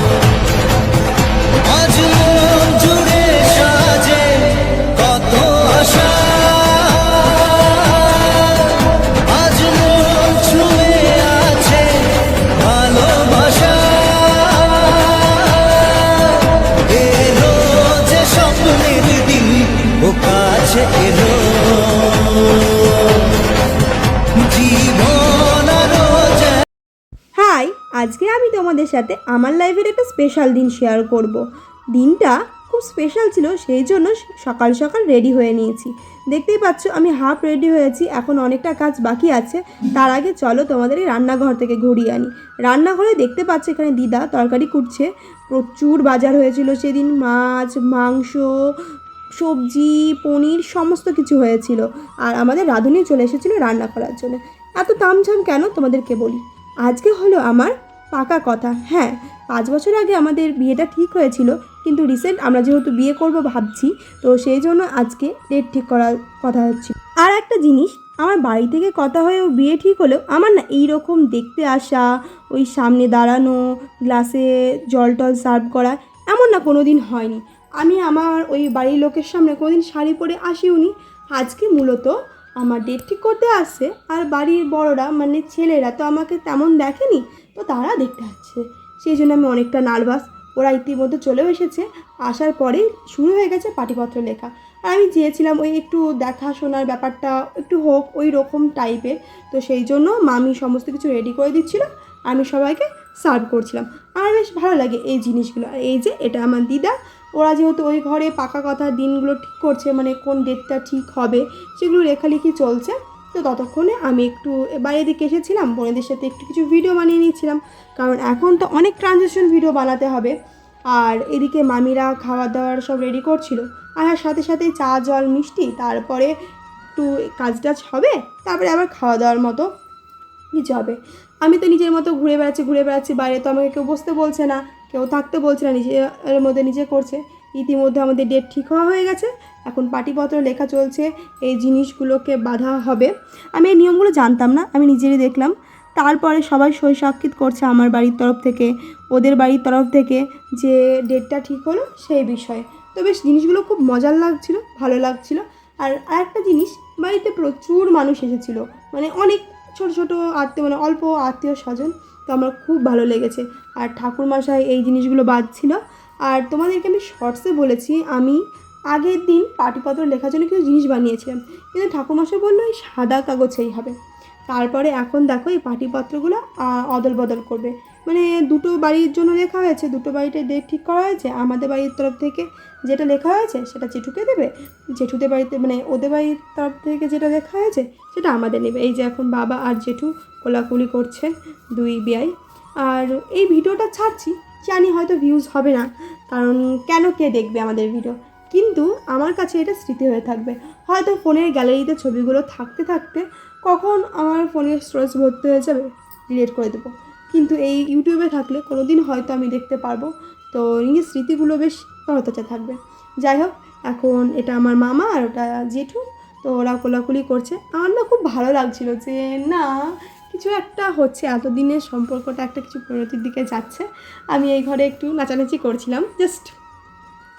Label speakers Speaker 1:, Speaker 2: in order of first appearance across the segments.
Speaker 1: you আজকে আমি তোমাদের সাথে আমার লাইফের একটা স্পেশাল দিন শেয়ার করব। দিনটা খুব স্পেশাল ছিল, সেই জন্য সকাল সকাল রেডি হয়ে নিয়েছি। দেখতেই পাচ্ছ আমি হাফ রেডি হয়েছি, এখন অনেকটা কাজ বাকি আছে। তার আগে চলো তোমাদের এই রান্নাঘর থেকে ঘুরিয়ে আনি। রান্নাঘরে দেখতে পাচ্ছ এখানে দিদা তরকারি কুটছে। প্রচুর বাজার হয়েছিল সেদিন, মাছ, মাংস, সবজি, পনির, সমস্ত কিছু হয়েছিল। আর আমাদের রাঁধুনি চলে এসেছিল রান্না করার জন্য। এত তামঝাম কেন তোমাদেরকে বলি? আজকে হলো আমার পাকা কথা। হ্যাঁ পাঁচ বছর আগে আমাদের বিয়েটা ঠিক হয়েছিল, কিন্তু রিসেন্ট আমরা যেহেতু বিয়ে করব ভাবছি, তো সেই জন্য আজকে ডেট ঠিক করার কথা হচ্ছে। আর একটা জিনিস, আমার বাড়ি থেকে কথা হয়েও বিয়ে ঠিক হলেও আমার না এই রকম দেখতে আসা, ওই সামনে দাঁড়ানো গ্লাসে জল টল সার্ভ করা, এমন না কোনো দিন হয়নি। আমি আমার ওই বাড়ির লোকের সামনে কোনোদিন শাড়ি পরে আসিওনি। আজকে মূলত আমার ডেট ঠিক করতে আসছে আর বাড়ির বড়রা মানে ছেলেরা তো আমাকে তেমন দেখেনি, তো তারা দেখতে আসছে। সেই জন্য আমি অনেকটা নার্ভাস। ওরা ইতিমধ্যে চলেও এসেছে। আসার পরেই শুরু হয়ে গেছে পাটিপত্র লেখা। আর আমি চেয়েছিলাম ওই একটু দেখাশোনার ব্যাপারটা একটু হোক, ওই রকম টাইপের তো সেই জন্য মামি সমস্ত কিছু রেডি করে দিচ্ছিল। আমি সবাইকে সার্ভ করছিলাম। আর বেশ ভালো লাগে এই জিনিসগুলো। আর এই যে এটা আমার দিদা, ওরা যেহেতু ওই ঘরে পাকা কথা দিনগুলো ঠিক করছে মানে কোন ডেটটা ঠিক হবে, সেগুলো লেখালেখি চলছে, তো ততক্ষণে আমি একটু বাইরের দিকে এসেছিলাম, বোনেদের সাথে একটু কিছু ভিডিও বানিয়ে নিয়েছিলাম। কারণ এখন তো অনেক ট্রানজেকশন ভিডিও বানাতে হবে। আর এদিকে মামিরা খাওয়া দাওয়ার সব রেডি করছিল। আর সাথে সাথে চা, জল, মিষ্টি, তারপরে একটু কাজ টাজ হবে, তারপরে আবার খাওয়া দাওয়ার মতো কিছু হবে আমি তো নিজের মতো ঘুরে বেড়াচ্ছি ঘুরে বেড়াচ্ছি, বাইরে তো আমাকে কেউ বসতে বলছে না, কেউ থাকতে বলছে না, নিজের মধ্যে নিজে করছে। ইতিমধ্যে আমাদের ডেট ঠিক হওয়া হয়ে গেছে, এখন পাটিপত্র লেখা চলছে, এই জিনিসগুলোকে বাধা হবে। আমি এই নিয়মগুলো জানতাম না, আমি নিজেরই দেখলাম। তারপরে সবাই সই সাক্ষিত করছে আমার বাড়ির তরফ থেকে, ওদের বাড়ির তরফ থেকে যে ডেটটা ঠিক হলো সেই বিষয়ে। তো বেশ, জিনিসগুলো খুব মজার লাগছিল, ভালো লাগছিল। আর আরেকটা জিনিস, বাড়িতে প্রচুর মানুষ এসেছিল মানে অনেক ছোট ছোটো আত্মীয় মানে অল্প আত্মীয় স্বজন, তো আমার খুব ভালো লেগেছে। আর ঠাকুরমশাই এই জিনিসগুলো বাজছিল। আর তোমাদেরকে আমি শর্টসে বলেছি, আমি আগের দিন পাটিপত্র লেখার জন্য কিছু জিনিস বানিয়েছিলাম। কিন্তু ঠাকুরমশাই বলল, এই সাদা কাগজেই হবে। তারপরে এখন দেখো এই পাটিপত্রগুলো অদল বদল করবে। মানে দুটো বাড়ির জন্য লেখা হয়েছে, দুটো বাড়িতে ডেট ঠিক করা হয়েছে, আমাদের বাড়ির তরফ থেকে যেটা লেখা হয়েছে সেটা জেঠুকে দেবে, জেঠুদের বাড়িতে মানে ওদের বাড়ির তরফ থেকে যেটা লেখা হয়েছে সেটা আমাদের নেবে। এই যে এখন বাবা আর জেঠু কোলাকুলি করছে দুই বিয়াই আর এই ভিডিওটা ছাড়ছি, জানি হয়তো ভিউজ হবে না, কারণ কেন কে দেখবে আমাদের ভিডিও কিন্তু আমার কাছে এটা স্মৃতি হয়ে থাকবে। হয়তো ফোনের গ্যালারিতে ছবিগুলো থাকতে থাকতে কখন আমার ফোনের স্টোরেজ ভর্তি হয়ে যাবে ডিলিট করে দেবো। কিন্তু এই ইউটিউবে থাকলে কোনো দিন হয়তো আমি দেখতে পারব। তো নিজের স্মৃতিগুলো বেশ তরতাজা থাকবে। যাই হোক, এখন এটা আমার মামা আর ওটা জেঠু। তো ওরা কোলাকুলি করছে। আমার না খুব ভালো লাগছিল যে, না, কিছু একটা হচ্ছে। এতদিনের সম্পর্কটা একটা কিছু প্রগতির দিকে যাচ্ছে। আমি এই ঘরে একটু নাচানাচি করছিলাম। জাস্ট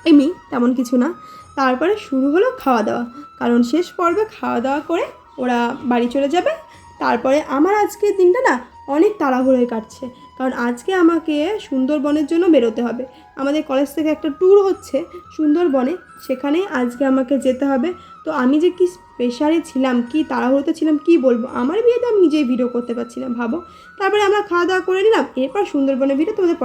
Speaker 1: এমনি, তেমন কিছু না। তারপরে শুরু হলো খাওয়া দাওয়া কারণ শেষ পর্বে খাওয়া দাওয়া করে ওরা বাড়ি চলে যাবে। তারপরে আমার আজকের দিনটা না অনেক তাড়াহুড়োয় কাটছে। কারণ আজকে আমাকে সুন্দরবনের জন্য বেরোতে হবে। আমাদের কলেজ থেকে একটা ট্যুর হচ্ছে সুন্দরবনে। সেখানে আজকে আমাকে যেতে হবে। তো আমি যে কি প্রেশারে ছিলাম, কি তাড়াহুড়োতে ছিলাম, কি বলব? আমার বিয়েতে আমি নিজেই ভিডিও করতে পারছি না, ভাবো। তারপরে আমরা খাওয়া দাওয়া করে নিলাম। এরপর সুন্দরবনের ভিডিও তোমাদের